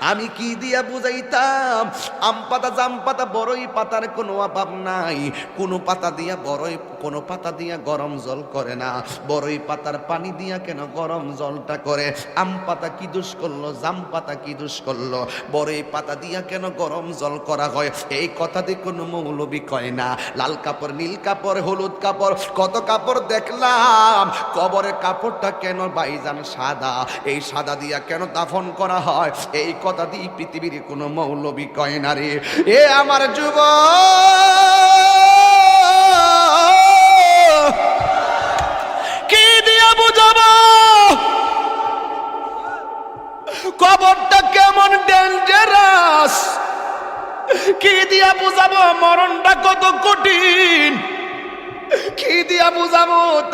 আমি কি দিয়া বুঝাইতাম? আম পাতা জাম পাতা বড়ই পাতার কোনো অভাব নাই। কোনো পাতা দিয়া বড়ই কোনো পাতা দিয়া গরম জল করে না। বড়ই পাতার পানি দিয়া কেন গরম জলটা করে? আম পাতা কি দুষ করল? জাম পাতা কি দুষ করল? বড়ই পাতা দিয়া কেন গরম জল করা হয়? এই কথা দিয়ে কোনো মৌলবি কয় না। লাল কাপড়, নীল কাপড়, হলুদ কাপড়, কত কাপড় দেখলাম। কবরের কাপড়টা কেন বাইজান সাদা? এই সাদা দিয়া কেন দাফন করা হয়? এই কথা দিয়ে পৃথিবীর কোনো মৌলবি কয় না রে। এ আমার যুব কবরটা কেমন ডেঞ্জারাস কি দিয়া বুঝাবো? মরণটা কত কঠিন?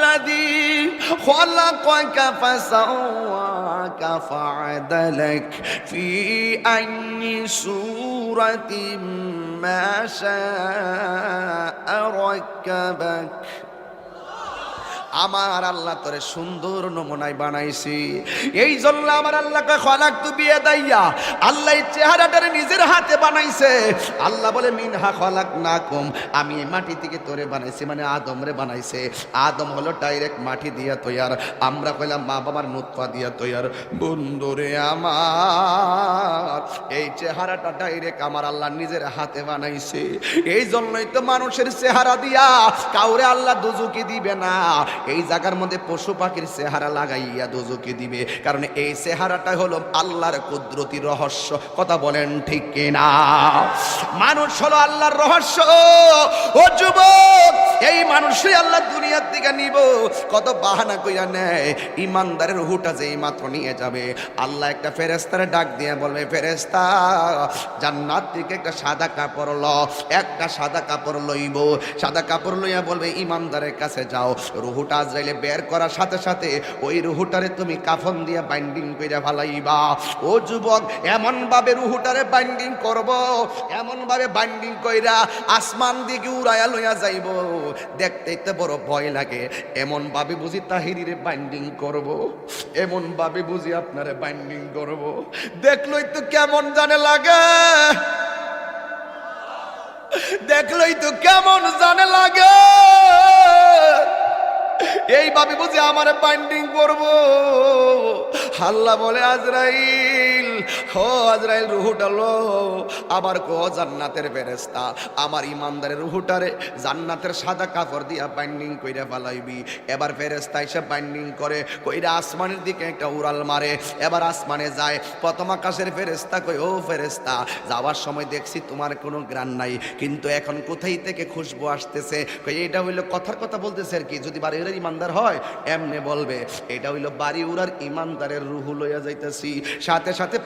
الذي خلقك فسواك فعدلك في أي سورة ما شاء ركبك. আমার আল্লাহ তোরে সুন্দর নমুনায় বানাইছি। এই জন্য আমার আল্লাহকে খলাক তু বিয়ে দাইয়া আল্লাহ চেহারাটারে নিজের হাতে বানাইছে। আল্লাহ বলে, মিনহা খলাক না কম আমি মাটি থেকে তোরে বানাইছি মানে আদম রে বানাইছে। আদম হলো ডাইরেক্ট মাটি দিয়া তৈয়ার। আমরা কইলাম, মা বাবার নুৎফা দিয়া তৈয়ার। বন্ধুরে আমার, এই চেহারাটা ডাইরেক্ট আমার আল্লাহ নিজের হাতে বানাইছে। এই জন্যই তো মানুষের চেহারা দিয়া কাউরে আল্লাহ দুজুকি দিবে না। এই জায়গার মধ্যে পশু পাখির চেহারা লাগাইয়া দোজকে দিবে। কারণ এই চেহারাটা হলো আল্লাহর কুদরতি রহস্য। কথা বলেন ঠিক কিনা? মানুষ হলো আল্লাহর রহস্য। ও যুবক এই মানুষই আল্লাহ দুনিয়ার দিকে নিব। কত বাহানা কইয়া নেয়। ইমানদারের হুটা যে মাত্র নিয়ে যাবে। আল্লাহ একটা ফেরেস্তারে ডাক দিয়ে বলবে ফেরেস্তা জান্নাত থেকে একটা সাদা কাপড় ল, একটা সাদা কাপড় লইব। সাদা কাপড় লইয়া বলবে, ইমানদারের কাছে যাও। রুহুটা আজরাইলে বের করার সাথে সাথে ওই রুহুটারে তুমি কাফন দিয়ে বাইন্ডিং কইরা ফালাইবা। ও যুবক এমন ভাবে রুহুটারে বাইন্ডিং করব এমন ভাবে বাইন্ডিং কইরা আসমান দিকে উড়াইয়া লইয়া যাইব। দেখতে তো বড় ভয় লাগে। এমন ভাবে বুঝি তাহিরিরে বাইন্ডিং করব। এমন ভাবে বুঝি আপনারে বাইন্ডিং করব। দেখলই তো কেমন জানে লাগে। দেখলই তো কেমন জানে লাগে। এইভাবে বুঝি আমার বাইন্ডিং করব। আল্লাহ বলে, আজরাইল হো আজরাইল, রুহুটা লো। আবার কো জান্নাতের ফেরেস্তা আমার ইমানদারের রুহুটারে জান্নাতের সাদা কাপড় দিয়া বাইন্ডিং কইরা ফালাইবি। এবার ফেরেস্তা এসে বাইন্ডিং করে, কইরা আসমানের দিকে একটা উড়াল মারে। এবার আসমানে যায়, প্রথম আকাশের ফেরেস্তা কই ও ফেরেস্তা যাওয়ার সময় দেখছি তোমার কোনো গ্রান নাই, কিন্তু এখন কোথায় থেকে খুশবু আসতেছে? কই, এটা হইল কথার কথা বলতেছে আর কি, যদি বাড়ি উড়ার ইমানদার হয়, এমনে বলবে। এটা হইল বাড়ি উড়ার ইমানদারের রুহু লইয়া যাইতেছি। সাথে সাথে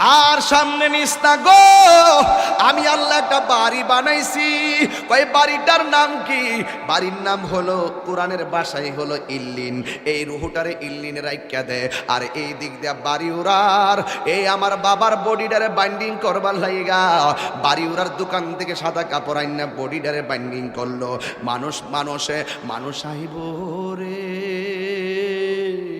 আর সামনে নিস্তা গো। আমি আল্লাহ একটা বাড়ি বানাইছি। কই বাড়িটার নাম কি? বাড়ির নাম হলো, কোরআনের বাসাই হলো ইল্লিন। এই রুহুটারে ইল্লিনে রাইখা দে। আর এই দিক দিয়া বাড়ি উড়ার। এই আমার বাবার বডিটারে বাইন্ডিং করবার লাইগা। বাড়ি উড়ার দোকান থেকে সাদা কাপড় আইনা বডিটারে বাইন্ডিং করল। মানুষ, মানুষে, মানুষ আহিব রে।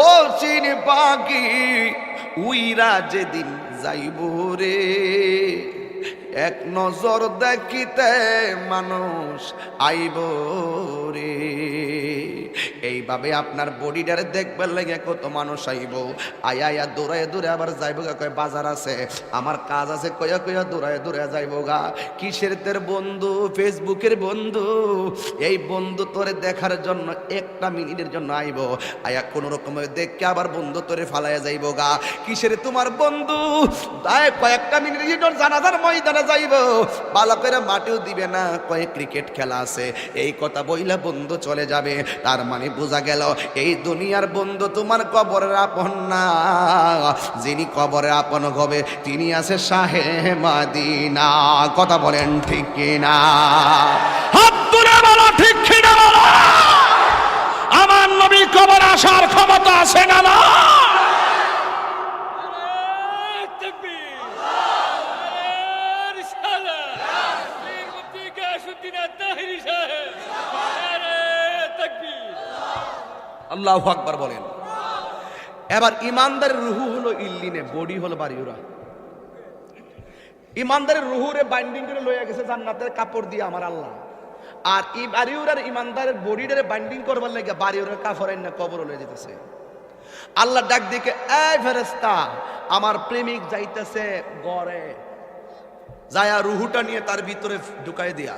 ও চিন পাখি উইরা যেদিন যাইব রে। এক নজর দেখিতে মানুষ আইব রে। এইভাবে আপনার বডিটারে দেখবার লাগে কত মানুষ আইব। আয়া আয়া দৌড়ায় দূরে আবার যাইব গা, কয় বাজার আছে। আমার কাজ আছে, কয়া কয়া, দৌড়ায় দূরে যাইব গা। কিসের তের বন্ধু? ফেসবুকের বন্ধু। এই বন্ধু তোরে দেখার জন্য একটা মিনিটের জন্য আইব। আয়া কোন রকমের দেখকে আবার বন্ধু তোরে ফালাইয়া যাইব গা। কিসের তোমার বন্ধু? তাই কয়েকটা জন্য জানাজার ময়দানে যাইব। ভালো করে মাটিও দিবে না, কয়েক ক্রিকেট খেলা আছে। এই কথা বইলা বন্ধু চলে যাবে। তার মানে বোঝা গেল, এই দুনিয়ার বন্ধু তোমার কবরের আপন না। যিনি কবরে আপন হবে, তিনি আছে শাহে মাদিনা। কথা বলেন ঠিক কিনা? হাত তুলে বলো, ঠিক কিনা বলো? আমার নবী কবর আসার ক্ষমতা আছে না না আল্লাহ আকবার বলেন। এবার ইমানদারের রুহু হলো ইল্লিনে, বডি হলো বাড়িউরা ইমানদারের রুহুরে বাইন্ডিং করে লইয়া গেছে জান্নাতের কাপড় দিয়ে আমার আল্লাহ। আর ই বাড়িউরার ইমানদারের বডিটারে বাইন্ডিং করবার লাগে বাড়িউরার কাপড় না কবর লয়ে যেতেছে আল্লাহ ডাক দিকে, এই ফেরেস্তা আমার প্রেমিক যাইতেছে গড়ে। যায়া রুহুটা নিয়ে তার ভিতরে ঢুকাই দিয়া।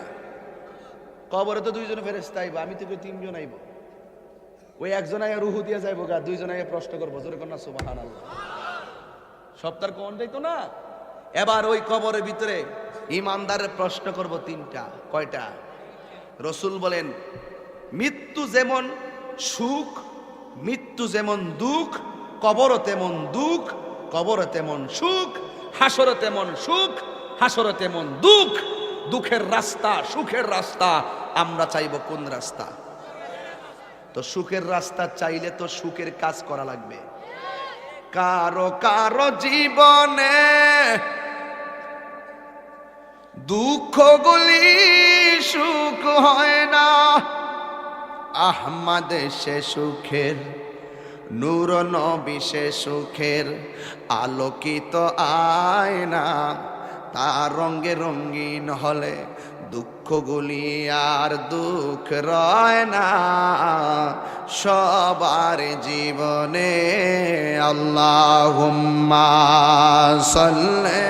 কবরে তো দুইজন ফেরেস্তা আইব, আমি তোকে তিনজন আইব। ওই একজন আয়া রুহু দিয়ে যাইব গা, দুইজন আয়া প্রশ্ন করব, জোরে কন্যা আল্লাহ সপ্তাহ কোন যাইতো না? এবার ওই কবরের ভিতরে ইমানদারের প্রশ্ন করব তিনটা, কয়টা? রসুল বলেন, মৃত্যু যেমন সুখ, মৃত্যু যেমন দুঃখ, কবরও তেমন দুঃখ, কবরও তেমন সুখ হাসর তেমন সুখ, হাসরও তেমন দুঃখ। দুঃখের রাস্তা, সুখের রাস্তা, আমরা চাইব কোন রাস্তা? তো সুখের রাস্তা চাইলে তো সুখের কাজ করা লাগবে। কারও কারও জীবনে দুঃখগুলি সুখ হয় না। আহমাদ সে সুখের, নূর নবী সে সুখের, আলোকিত আয়না। তার রঙ্গে রঙ্গিন হলে দুঃখগুলি আর দুঃখ রয় না। সবার জীবনে আল্লাহ সাল্লে।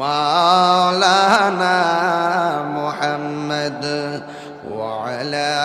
মাওলানা মুহাম্মদ ওয়ালা